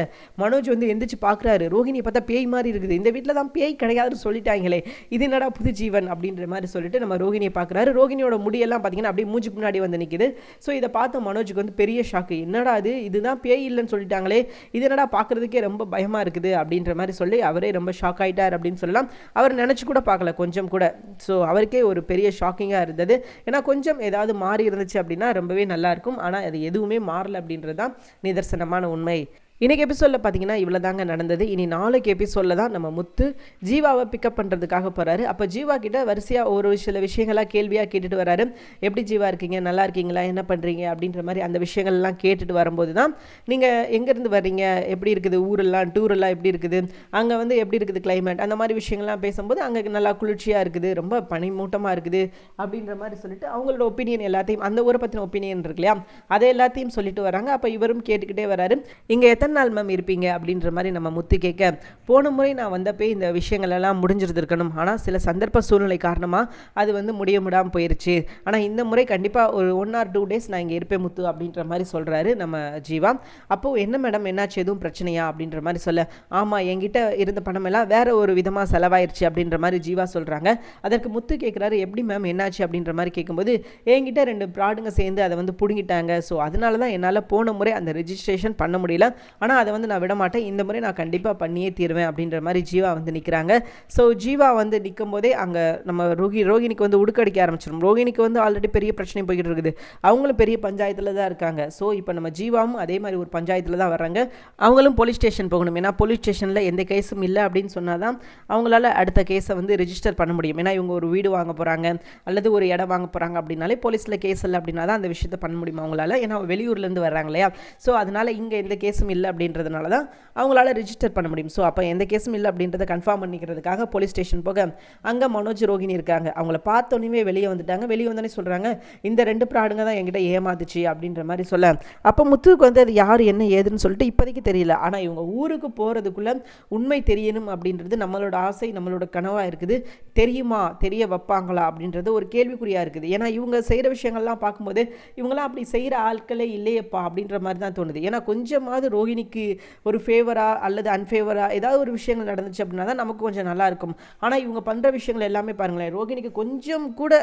மனோஜ் வந்து எந்திரிச்சு பார்க்குறாரு ரோஹிணி பார்த்தா பேய் மாதிரி இருக்குது. இந்த வீட்டில் தான் பேய் கிடையாதுன்னு சொல்லிட்டாங்களே. இது என்னடா புது ஜீவன் அப்படின்ற மாதிரி சொல்லிட்டு நம்ம ரோஹிணியை பார்க்குறாரு ரோஹிணியோட முடியெல்லாம் பார்த்தீங்கன்னா அப்படியே மூஞ்சி முன்னாடி வந்து நிற்கிது ஸோ இதை பார்த்த மனோஜுக்கு வந்து பெரிய ஷாக்கு என்னடா இது? இதுதான் பேய் இல்லைன்னு சொல்லிட்டாங்களே. இது என்னடா பார்க்குறதுக்கே ரொம்ப பயமாக இருக்குது அப்படின்ற மாதிரி சொல்லி அவரே ரொம்ப ஷாக் ஆகிட்டார் அப்படின்னு சொல்லலாம். அவர் நினச்சி கூட பார்க்கல கொஞ்சம் கூட. ஸோ அவருக்கே ஒரு பெரிய ஷாக்கிங்காக இருந்தது. ஏன்னா கொஞ்சம் ஏதாவது மாறி இருந்துச்சு அப்படின்னா ரொம்பவே நல்லாயிருக்கும். ஆனால் அது எதுவுமே மாறல அப்படின்றது தான் நிதர்சனமான உண்மை. இன்றைக்கி எபிசோடில் பார்த்தீங்கன்னா இவ்வளோ தாங்க நடந்தது. இனி நாளைக்கு எபிசோடில் தான் நம்ம முத்து ஜீவாவை பிக்கப் பண்ணுறதுக்காக போகிறாரு அப்போ ஜீவா கிட்ட வரிசையாக ஒரு சில விஷயங்களாக கேள்வியாக கேட்டுட்டு வராரு. எப்படி ஜீவா இருக்கீங்க? நல்லா இருக்கீங்களா? என்ன பண்ணுறீங்க அப்படின்ற மாதிரி அந்த விஷயங்கள்லாம் கேட்டுட்டு வரும்போது தான் நீங்கள் எங்கேருந்து வர்றீங்க? எப்படி இருக்குது? ஊரெல்லாம் டூரெல்லாம் எப்படி இருக்குது? அங்கே வந்து எப்படி இருக்குது கிளைமேட் அந்த மாதிரி விஷயங்கள்லாம் பேசும்போது அங்கே நல்லா குளிர்ச்சியாக இருக்குது. ரொம்ப பனிமூட்டமாக இருக்குது அப்படின்ற மாதிரி சொல்லிட்டு அவங்களோட ஒப்பீனியன் எல்லாத்தையும் அந்த ஊரை பற்றின ஒப்பீனியன் இருக்கு இல்லையா? அதை எல்லாத்தையும் சொல்லிட்டு வராங்க. அப்போ இவரும் கேட்டுக்கிட்டே வராரு. இங்கே எத்தனை நாள் மேம் இருப்பீங்க அப்படின்ற மாதிரி நம்ம முத்து கேட்க போன முறை நான் வந்தப்பே இந்த விஷயங்கள் எல்லாம் முடிஞ்சிருந்திருக்கணும். ஆனால் சில சந்தர்ப்ப சூழ்நிலை காரணமாக அது வந்து முடிய முடாமல் போயிடுச்சு ஆனால் இந்த முறை கண்டிப்பாக ஒரு ஒன் ஆர் டூ டேஸ் நான் இங்கே இருப்பேன் முத்து அப்படின்ற மாதிரி சொல்கிறாரு நம்ம ஜீவா. அப்போது என்ன மேடம் என்னாச்சு? எதுவும் பிரச்சனையா? அப்படின்ற மாதிரி சொல்ல ஆமாம் என்கிட்ட இருந்த பணம் எல்லாம் வேற ஒரு விதமாக செலவாயிருச்சு அப்படின்ற மாதிரி ஜீவா சொல்கிறாங்க அதற்கு முத்து கேட்குறாரு எப்படி மேம் என்னாச்சு? அப்படின்ற மாதிரி கேட்கும்போது என்கிட்ட ரெண்டு ப்ராடுங்க சேர்ந்து அதை வந்து பிடுங்கிட்டாங்க. ஸோ அதனால தான் என்னால் போன முறை அந்த ரெஜிஸ்ட்ரேஷன் பண்ண முடியல. ஆனால் அதை வந்து நான் விட மாட்டேன் இந்த முறை நான் கண்டிப்பாக பண்ணியே தீருவேன் அப்படின்ற மாதிரி ஜீவா வந்து நிற்கிறாங்க ஸோ ஜீவா வந்து நிற்கும் போதே அங்கே நம்ம ரோஹி ரோஹினிக்கு வந்து உடுக்கடிக்க ஆரம்பிச்சிடும் ரோஹினிக்கு வந்து ஆல்ரெடி பெரிய பிரச்சனை போய்கிட்டு இருக்குது. அவங்களும் பெரிய பஞ்சாயத்தில் தான் இருக்காங்க. ஸோ இப்போ நம்ம ஜீவாவும் அதே மாதிரி ஒரு பஞ்சாயத்தில் தான் வர்றாங்க. அவங்களும் போலீஸ் ஸ்டேஷன் போகணும். ஏன்னா போலீஸ் ஸ்டேஷனில் எந்த கேஸும் இல்லை அப்படின்னு சொன்னால் தான் அவங்களால அடுத்த கேஸை வந்து ரிஜிஸ்டர் பண்ண முடியும். ஏன்னா இவங்க ஒரு வீடு வாங்க போகிறாங்க அல்லது ஒரு இடம் வாங்க போகிறாங்க அப்படின்னாலே போலீஸில் கேஸ் இல்லை அப்படின்னா தான் அந்த விஷயத்தை பண்ண முடியும் அவங்களால? ஏன்னா வெளியூர்லேருந்து வர்றாங்க இல்லையா? ஸோ அதனால் இங்கே எந்த கேஸும் இல்லை அப்படின்றதுனால தான் அவங்களால ரிஜிஸ்டர் பண்ண முடியும். ஸோ அப்போ எந்த கேஸும் இல்லை அப்படின்றத கன்ஃபார்ம் பண்ணிக்கிறதுக்காக போலீஸ் ஸ்டேஷன் போக அங்கே மனோஜ் ரோகிணி இருக்காங்க. அவங்கள பார்த்தோன்னே வெளியே வந்துட்டாங்க. வெளியே வந்தோடனே சொல்கிறாங்க இந்த ரெண்டு ப்ராடுங்க தான் என்கிட்ட ஏமாத்துச்சு அப்படின்ற மாதிரி சொல்ல. அப்போ முத்துவுக்கு வந்து அது யார் என்ன ஏதுன்னு சொல்லிட்டு இப்போதைக்கு தெரியல. ஆனால் இவங்க ஊருக்கு போகிறதுக்குள்ளே உண்மை தெரியணும் அப்படின்றது நம்மளோட ஆசை நம்மளோட கனவாக இருக்குது. தெரியுமா? தெரிய வைப்பாங்களா? அப்படின்றது ஒரு கேள்விக்குறியாக இருக்குது. ஏன்னா இவங்க செய்கிற விஷயங்கள்லாம் பார்க்கும்போது இவங்களாம் அப்படி செய்கிற ஆட்களே இல்லையப்பா அப்படின்ற மாதிரி தான் தோணுது. ஏன்னா கொஞ்சமாவது இன்னைக்கு ஒரு ஃபேவராக அல்லது அன்ஃபேவராக ஏதாவது ஒரு விஷயங்கள் நடந்துச்சு அப்படின்னா தான் நமக்கு கொஞ்சம் நல்லா இருக்கும். ஆனால் இவங்க பண்ணுற விஷயங்கள் எல்லாமே பாருங்களேன் ரோகிணிக்கு கொஞ்சம் கூட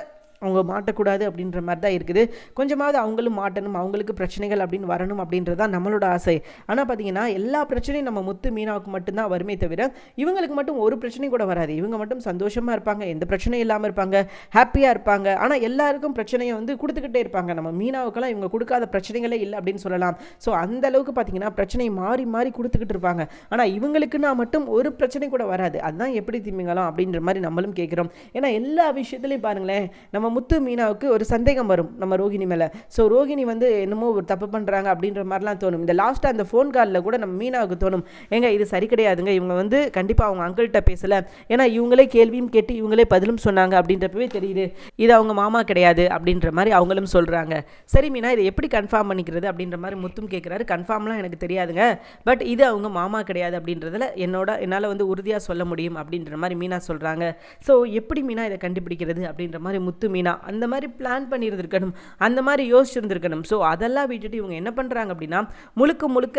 அவங்க மாட்டக்கூடாது அப்படின்ற மாதிரி தான் இருக்குது. கொஞ்சமாவது அவங்களும் மாட்டணும் அவங்களுக்கு பிரச்சனைகள் அப்படின்னு வரணும் அப்படின்றது தான் நம்மளோட ஆசை. ஆனால் பார்த்தீங்கன்னா எல்லா பிரச்சனையும் நம்ம முத்து மீனாவுக்கு மட்டும்தான் வருமே தவிர இவங்களுக்கு மட்டும் ஒரு பிரச்சனையும் கூட வராது. இவங்க மட்டும் சந்தோஷமாக இருப்பாங்க எந்த பிரச்சனையும் இல்லாமல் இருப்பாங்க ஹாப்பியாக இருப்பாங்க. ஆனால் எல்லாருக்கும் பிரச்சனையை வந்து கொடுத்துக்கிட்டே இருப்பாங்க. நம்ம மீனாவுக்கெல்லாம் இவங்க கொடுக்காத பிரச்சனைகளே இல்லை அப்படின்னு சொல்லலாம். ஸோ அந்த அளவுக்கு பார்த்தீங்கன்னா பிரச்சனை மாறி மாறி கொடுத்துக்கிட்டு இருப்பாங்க. ஆனால் இவங்களுக்குன்னா மட்டும் ஒரு பிரச்சனை கூட வராது. அதுதான் எப்படி திமிங்கலாம் அப்படின்ற மாதிரி நம்மளும் கேட்குறோம் ஏன்னா எல்லா விஷயத்துலையும் பாருங்களேன் நம்ம முத்து மீனாவுக்கு ஒரு சந்தேகம் வரும் நம்ம ரோகிணி மேலே. ஸோ ரோஹிணி வந்து என்னமோ ஒரு தப்பு பண்ணுறாங்க அப்படின்ற மாதிரிலாம் தோணும். இந்த லாஸ்ட்டாக அந்த ஃபோன் காலில் கூட நம்ம மீனாவுக்கு தோணும். ஏங்க இது சரி கிடையாதுங்க. இவங்க வந்து கண்டிப்பாக அவங்க அங்கிள்கிட்ட பேசலை. ஏன்னா இவங்களே கேள்வியும் கேட்டு இவங்களே பதிலும் சொன்னாங்க அப்படின்றப்பவே தெரியுது. இது அவங்க மாமா கிடையாது அப்படின்ற மாதிரி அவங்களும் சொல்கிறாங்க சரி மீனா இதை எப்படி கன்ஃபார்ம் பண்ணிக்கிறது அப்படின்ற மாதிரி முத்தும் கேட்குறாரு கன்ஃபார்ம்லாம் எனக்கு தெரியாதுங்க. பட் இது அவங்க மாமா கிடையாது அப்படின்றதுல என்னோட என்னால் வந்து உறுதியாக சொல்ல முடியும் அப்படின்ற மாதிரி மீனா சொல்கிறாங்க ஸோ எப்படி மீனா இதை கண்டுபிடிக்கிறது அப்படின்ற மாதிரி முத்து மீனா அந்த மாதிரி பிளான் பண்ணியிருந்திருக்கணும் அந்த மாதிரி யோசிச்சிருந்திருக்கணும். ஸோ அதெல்லாம் விட்டுட்டு இவங்க என்ன பண்ணுறாங்க அப்படின்னா முழுக்க முழுக்க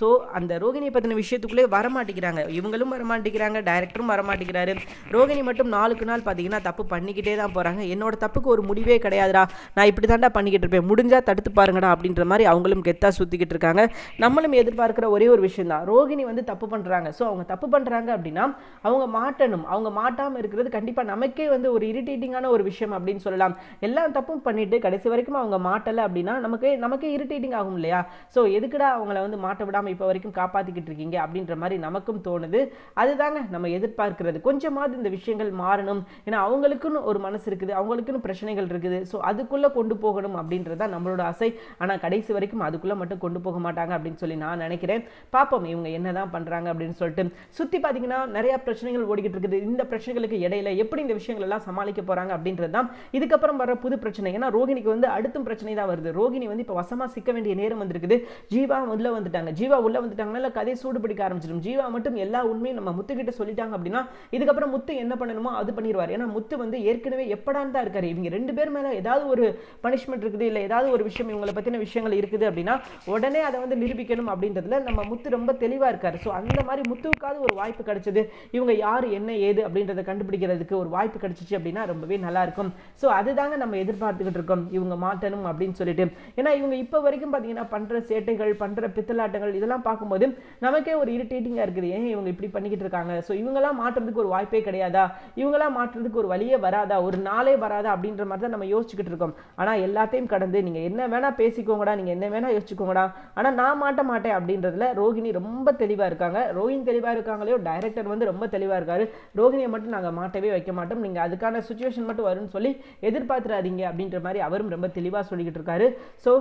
ஸோ அந்த ரோகிணியை பற்றின விஷயத்துக்குள்ளே வரமாட்டேங்கிறாங்க. இவங்களும் வரமாட்டேங்கிறாங்க டைரக்டரும் வரமாட்டேங்கிறாரு. ரோகிணி மட்டும் நாளுக்கு நாள் பார்த்தீங்கன்னா தப்பு பண்ணிக்கிட்டே தான் போகிறாங்க என்னோட தப்புக்கு ஒரு முடிவே கிடையாதுடா. நான் இப்படி தாண்டா பண்ணிக்கிட்டு இருப்பேன். முடிஞ்சால் தடுத்து பாருங்கடா அப்படின்ற மாதிரி அவங்களும் கெத்தாக சுற்றிக்கிட்டு இருக்காங்க. நம்மளும் எதிர்பார்க்குற ஒரே ஒரு விஷயம் தான் ரோகிணி வந்து தப்பு பண்ணுறாங்க ஸோ அவங்க தப்பு பண்ணுறாங்க அப்படின்னா அவங்க மாட்டணும். அவங்க மாட்டாமல் இருக்கிறது கண்டிப்பாக நமக்கே வந்து ஒரு இரிட்டேட்டிங்கான ஒரு விஷயம் அப்படின்னு சொல்லலாம். எல்லா தப்பும் பண்ணிட்டு கடைசி வரைக்கும் அவங்க மாட்டலை அப்படின்னா நமக்கு நமக்கே இரிட்டேட்டிங் ஆகும் இல்லையா? ஸோ எதுக்குடா அவங்கள வந்து மாட்ட விடாமல் இப்போ வரைக்கும் காப்பாற்றிக்கிட்டு இருக்கீங்க அப்படின்ற மாதிரி நமக்கும் தோணுது. அதுதாங்க நம்ம எதிர்பார்க்கிறது. கொஞ்சமாவது இந்த விஷயங்கள் மாறணும். ஏன்னா அவங்களுக்குன்னு ஒரு மனசு இருக்குது. அவங்களுக்குன்னு பிரச்சனைகள் இருக்குது. ஸோ அதுக்குள்ளே கொண்டு போகணும் அப்படின்றது தான் நம்மளோட ஆசை. ஆனால் கடைசி வரைக்கும் அதுக்குள்ளே மட்டும் கொண்டு போக மாட்டாங்க அப்படின்னு சொல்லி நான் நினைக்கிறேன். பார்ப்போம் இவங்க என்ன தான் பண்ணுறாங்க அப்படின்னு சொல்லிட்டு. சுற்றி பார்த்தீங்கன்னா நிறையா பிரச்சனைகள் ஓடிக்கிட்டு இருக்குது. இந்த பிரச்சனைகளுக்கு இடையில எப்படி இந்த விஷயங்கள் எல்லாம் சமாளிக்க போகிறாங்க அப்படின்றது தான் இதுக்கப்புறம் வர புது பிரச்சனை. ஏன்னா ரோகிணிக்கு வந்து அடுத்தும் பிரச்சனை தான் வருது. ரோகிணி வந்து இப்போ வசமாக சிக்க வேண்டிய நேரம் வந்திருக்குது. ஜீவா உள்ளே வந்துட்டாங்க. ஜீவா உள்ள வந்துட்டாங்கனால கதை சூடு பிடிக்க ஆரம்பிச்சிடும். ஜீவா மட்டும் எல்லா உண்மையும் நம்ம முத்து கிட்ட சொல்லிட்டாங்க அப்படின்னா இதுக்கப்புறம் முத்து என்ன பண்ணணுமோ அது பண்ணிடுவார். ஏன்னா முத்து வந்து ஏற்கனவே எப்படான்னு தான் இருக்காரு. இவங்க ரெண்டு பேர் மேலே ஏதாவது ஒரு பனிஷ்மெண்ட் இருக்குது இல்லை ஏதாவது ஒரு விஷயம் இவங்களை பற்றின விஷயங்கள் இருக்குது அப்படின்னா உடனே அதை வந்து நிரூபிக்கணும் அப்படின்றதுல நம்ம முத்து ரொம்ப தெளிவாக இருக்கார். ஸோ அந்த மாதிரி முத்துவுக்காவது ஒரு வாய்ப்பு கிடைச்சது. இவங்க யார் என்ன ஏது அப்படின்றத கண்டுபிடிக்கிறதுக்கு ஒரு வாய்ப்பு கிடைச்சிச்சு அப்படின்னா ரொம்பவே நல்லாயிருக்கும் ஸோ அதுதாங்க நம்ம எதிர்பார்த்துக்கிட்டு இருக்கோம். இவங்க மாட்டணும் அப்படின்னு சொல்லிட்டு. ஏன்னா இவங்க இப்போ வரைக்கும் பார்த்தீங்கன்னா பண்ணுற சேட்டைகள் பண்ணுற பித்தலாட்டங்கள் இதெல்லாம் பார்க்கும்போது நமக்கே ஒரு இரிட்டேட்டிங்காக இருக்குது. ஏன் இவங்க இப்படி பண்ணிக்கிட்டு இருக்காங்க? ஸோ இவங்கெல்லாம் மாற்றுறதுக்கு ஒரு வாய்ப்பே கிடையாதா? இவங்கெல்லாம் மாற்றுறதுக்கு ஒரு வழியே வராதா? ஒரு நாளே வராதா? அப்படின்ற மாதிரி தான் நம்ம யோசிச்சுக்கிட்டு இருக்கோம். ஆனால் எல்லாத்தையும் கடந்து நீங்கள் என்ன வேணால் பேசிக்கோங்கடா நீங்கள் என்ன வேணால் யோசிச்சுக்கோங்கடா. ஆனால் நான் மாட்ட மாட்டேன் அப்படின்றதுல ரோகிணி ரொம்ப தெளிவாக இருக்காங்க. ரோஹிணி தெளிவாக இருக்காங்களையோ டைரக்டர் வந்து ரொம்ப தெளிவாக இருக்காரு. ரோஹிணியை மட்டும் நாங்கள் மாட்டவே வைக்க மாட்டோம். நீங்கள் அதுக்கான சுச்சுவேஷன் மட்டும் வரும்னு சொல்லி எதிர்பார்த்துறாதீங்க அப்படின்ற மாதிரி அவரும் ரொம்ப தெளிவாக சொல்லிக்கிட்டு இருக்காரு. ஸோ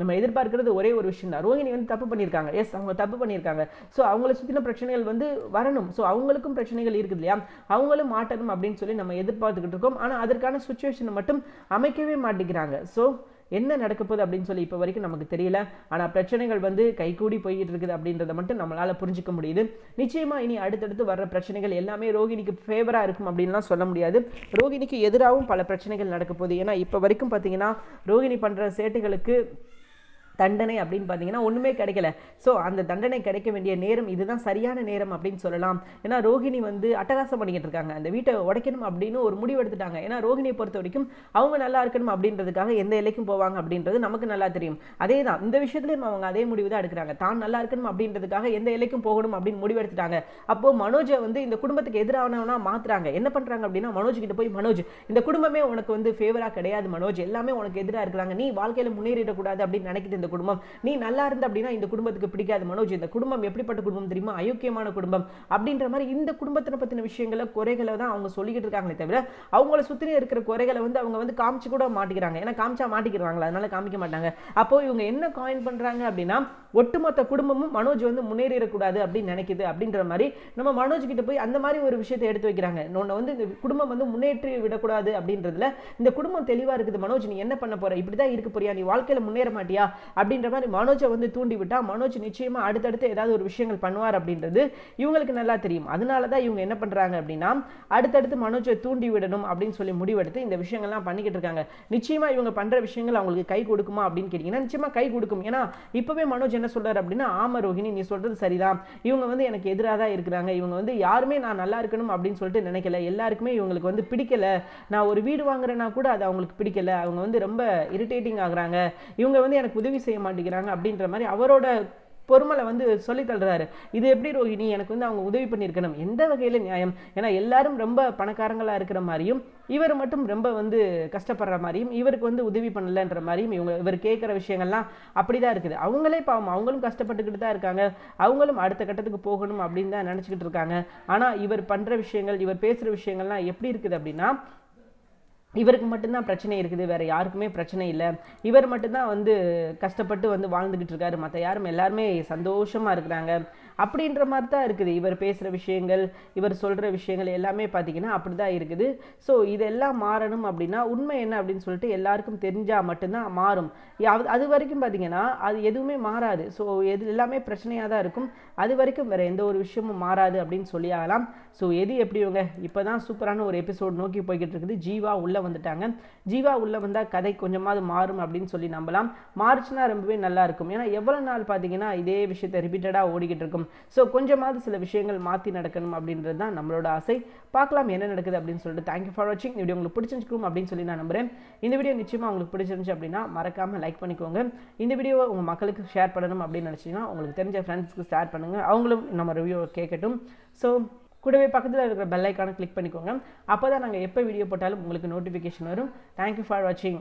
நம்ம எதிர்பார்க்கிறது ஒரே ஒரு விஷயம் தான். ரோஹிணி வந்து தப்பு பண்ணியிருக்காங்க. எஸ் அவங்க தப்பு பண்ணியிருக்காங்க. ஸோ அவங்கள சுற்றின பிரச்சனைகள் வந்து வரணும். ஸோ அவங்களுக்கும் பிரச்சனைகள் இருக்குது இல்லையா? அவங்களும் மாட்டணும் அப்படின்னு சொல்லி நம்ம எதிர்பார்த்துக்கிட்டு இருக்கோம். ஆனால் அதற்கான சுச்சுவேஷனை மட்டும் அமைக்கவே மாட்டேங்கிறாங்க. ஸோ என்ன நடக்க போகுது அப்படின்னு சொல்லி இப்போ வரைக்கும் நமக்கு தெரியல. ஆனால் பிரச்சனைகள் வந்து கைகூடி போயிட்டு இருக்குது அப்படின்றத மட்டும் நம்மளால் புரிஞ்சிக்க முடியுது. நிச்சயமாக இனி அடுத்தடுத்து வர்ற பிரச்சனைகள் எல்லாமே ரோகிணிக்கு ஃபேவராக இருக்கும் அப்படின்லாம் சொல்ல முடியாது. ரோகிணிக்கு எதிராகவும் பல பிரச்சனைகள் நடக்க போகுது. ஏன்னா இப்போ வரைக்கும் பார்த்தீங்கன்னா ரோகிணி பண்ணுற சேட்டுகளுக்கு தண்டனை அப்படின்னு பார்த்தீங்கன்னா ஒன்றுமே கிடைக்கல. ஸோ அந்த தண்டனை கிடைக்க வேண்டிய நேரம் இதுதான் சரியான நேரம் அப்படின்னு சொல்லலாம். ஏன்னா ரோஹிணி வந்து அட்டகாசம் பண்ணிக்கிட்டு இருக்காங்க. அந்த வீட்டை உடைக்கணும் அப்படின்னு ஒரு முடிவு எடுத்துட்டாங்க. ஏன்னா ரோஹிணியை பொறுத்த வரைக்கும் அவங்க நல்லா இருக்கணும் அப்படின்றதுக்காக எந்த எல்லைக்கும் போவாங்க அப்படின்றது நமக்கு நல்லா தெரியும். அதே தான் இந்த விஷயத்துலையும் அவங்க அதே முடிவு தான் எடுக்கிறாங்க. தான் நல்லா இருக்கணும் அப்படின்றதுக்காக எந்த எல்லைக்கும் போகணும் அப்படின்னு முடிவு எடுத்துட்டாங்க. அப்போ மனோஜை வந்து இந்த குடும்பத்துக்கு எதிரானவனா மாத்துறாங்க. என்ன பண்றாங்க அப்படின்னா மனோஜ் கிட்ட போய் மனோஜ் இந்த குடும்பமே உனக்கு வந்து ஃபேவரா கிடையாது மனோஜ். எல்லாமே உனக்கு எதிராக இருக்கிறாங்க. நீ வாழ்க்கையில முன்னேறிடக்கூடாது அப்படின்னு நினைக்கிட்டு இந்த குடும்பம். நீ நல்லா இருந்த அப்படின்னா இந்த குடும்பத்துக்கு பிடிக்காது மனோஜ். இந்த குடும்பம் எப்படிப்பட்ட குடும்பம் தெரியுமா? அயோக்கியமான குடும்பம். அப்படின்ற மாதிரி இந்த குடும்பத்தினை பற்றின விஷயங்களை குறைகளை தான் அவங்க சொல்லிக்கிட்டு இருக்காங்களே தவிர அவங்கள சுற்றி இருக்கிற குறைகளை வந்து அவங்க வந்து காமிச்சு கூட மாட்டிக்கிறாங்க. ஏன்னா காமிச்சா மாட்டிக்கிறாங்களா? அதனால காமிக்க மாட்டாங்க. அப்போ இவங்க என்ன காயின் பண்ணுறாங்க அப்படின்னா ஒட்டுமொத்த குடும்பமும் மனோஜ் வந்து முன்னேறிடக்கூடாது அப்படின்னு நினைக்குது அப்படின்ற மாதிரி நம்ம மனோஜ் கிட்ட போய் அந்த மாதிரி ஒரு விஷயத்தை எடுத்து வைக்கிறாங்க. உன்னை வந்து இந்த குடும்பம் வந்து முன்னேற்றி விடக்கூடாது அப்படின்றதுல இந்த குடும்பம் தெளிவாக இருக்குது. மனோஜ் நீ என்ன பண்ண போற? இப்படி தான் இருக்க போறியா? நீ வாழ்க்கையில் முன்னேற மாட்டியா? அப்படின்ற மாதிரி மனோஜை வந்து தூண்டி விட்டால் மனோஜ் நிச்சயமா அடுத்தடுத்து ஏதாவது ஒரு விஷயங்கள் பண்ணுவார் அப்படின்றது இவங்களுக்கு நல்லா தெரியும். அதனால தான் இவங்க என்ன பண்றாங்க அப்படின்னா அடுத்தடுத்து மனோஜை தூண்டி விடணும் அப்படின்னு சொல்லி முடிவெடுத்து இந்த விஷயங்கள்லாம் பண்ணிக்கிட்டு இருக்காங்க. நிச்சயமா இவங்க பண்ணுற விஷயங்கள் அவங்களுக்கு கை கொடுக்குமா அப்படின்னு கேட்டிங்கன்னா நிச்சயமாக கை கொடுக்கும். ஏன்னா இப்போவே மனோஜ் என்ன சொல்கிறார் அப்படின்னா ஆமா ரோஹிணி நீ சொல்றது சரிதான். இவங்க வந்து எனக்கு எதிராக தான் இருக்கிறாங்க. இவங்க வந்து யாருமே நான் நல்லா இருக்கணும் அப்படின்னு சொல்லிட்டு நினைக்கல. எல்லாருக்குமே இவங்களுக்கு வந்து பிடிக்கல. நான் ஒரு வீடு வாங்குறேன்னா கூட அது அவங்களுக்கு பிடிக்கல. அவங்க வந்து ரொம்ப இரிட்டேட்டிங் ஆகுறாங்க. இவங்க வந்து எனக்கு உதவி செய்ய மாட்டேங்கிறாங்க அப்படின்ற மாதிரி அவரோட பொறுமலை வந்து சொல்லி தள்ளுறாரு. இது எப்படி ரோஹிணி? எனக்கு வந்து அவங்க உதவி பண்ணியிருக்கணும். எந்த வகையில் நியாயம்? ஏன்னா எல்லாரும் ரொம்ப பணக்காரங்களாக இருக்கிற மாதிரியும் இவர் மட்டும் ரொம்ப வந்து கஷ்டப்படுற மாதிரியும் இவருக்கு வந்து உதவி பண்ணலன்ற மாதிரியும் இவங்க இவர் கேட்குற விஷயங்கள்லாம் அப்படி தான் இருக்குது. அவங்களே பாவம் அவங்களும் கஷ்டப்பட்டுக்கிட்டு தான் இருக்காங்க. அவங்களும் அடுத்த கட்டத்துக்கு போகணும் அப்படின்னு தான் நினச்சிக்கிட்டு இருக்காங்க. ஆனால் இவர் பண்ணுற விஷயங்கள் இவர் பேசுகிற விஷயங்கள்லாம் எப்படி இருக்குது அப்படின்னா இவருக்கு மட்டும்தான் பிரச்சனை இருக்குது வேறு யாருக்குமே பிரச்சனை இல்லை. இவர் மட்டும்தான் வந்து கஷ்டப்பட்டு வந்து வாழ்ந்துக்கிட்டு இருக்காரு. மற்ற யாரும் எல்லாருமே சந்தோஷமாக இருக்கிறாங்க. அப்படின்ற மாதிரி தான் இருக்குது. இவர் பேசுகிற விஷயங்கள் இவர் சொல்கிற விஷயங்கள் எல்லாமே பார்த்தீங்கன்னா அப்படி தான் இருக்குது. ஸோ இதெல்லாம் மாறணும் அப்படின்னா உண்மை என்ன அப்படின்னு சொல்லிட்டு எல்லாருக்கும் தெரிஞ்சால் மட்டும்தான் மாறும். யா- அது வரைக்கும் பார்த்தீங்கன்னா அது எதுவுமே மாறாது. ஸோ எது எல்லாமே பிரச்சனையாக தான் இருக்கும். அது வரைக்கும் வேறு எந்த ஒரு விஷயமும் மாறாது அப்படின்னு சொல்லி ஆகலாம் ஸோ எது எப்படி இவங்க இப்போ தான் சூப்பரான ஒரு எபிசோட் நோக்கி போய்கிட்டு இருக்குது. ஜீவா உள்ள வந்துட்டாங்க. ஜீவா உள்ளே வந்தால் கதை கொஞ்சமாவது மாறும் அப்படின்னு சொல்லி நம்பலாம். மாறுச்சுன்னா ரொம்பவே நல்லா இருக்கும். ஏன்னா எவ்வளோ நாள் பார்த்தீங்கன்னா இதே விஷயத்தை ரிப்பீட்டடாக ஓடிக்கிட்டு இருக்கும். ஸோ கொஞ்சமாவது சில விஷயங்கள் மாற்றி நடக்கணும் அப்படின்றது தான் நம்மளோட ஆசை. பார்க்கலாம் என்ன நடக்குது அப்படின்னு சொல்லிட்டு. தேங்க்யூ ஃபார் வாட்சிங் வீடியோ உங்களுக்கு பிடிச்சிருக்கும் அப்படின்னு சொல்லி நான் நம்புறேன். இந்த வீடியோ நிச்சயமாக உங்களுக்கு பிடிச்சிருந்துச்சு அப்படின்னா மறக்காமல் லைக் பண்ணிக்கோங்க. இந்த வீடியோவை உங்கள் மக்களுக்கு ஷேர் பண்ணணும் அப்படின்னு நினச்சிங்கன்னா உங்களுக்கு தெரிஞ்ச ஃப்ரெண்ட்ஸ்க்கு ஷேர் பண்ணுங்கள் அவங்களும் நம்ம ரிவ்யூ கேட்கட்டும். ஸோ கூடவே பக்கத்தில் இருக்கிற பெல் ஐக்கானை கிளிக் பண்ணிக்கோங்க. அப்போ தான் நாங்கள் எப்போ வீடியோ போட்டாலும் உங்களுக்கு நோட்டிஃபிகேஷன் வரும். தேங்க்யூ ஃபார் வாட்சிங்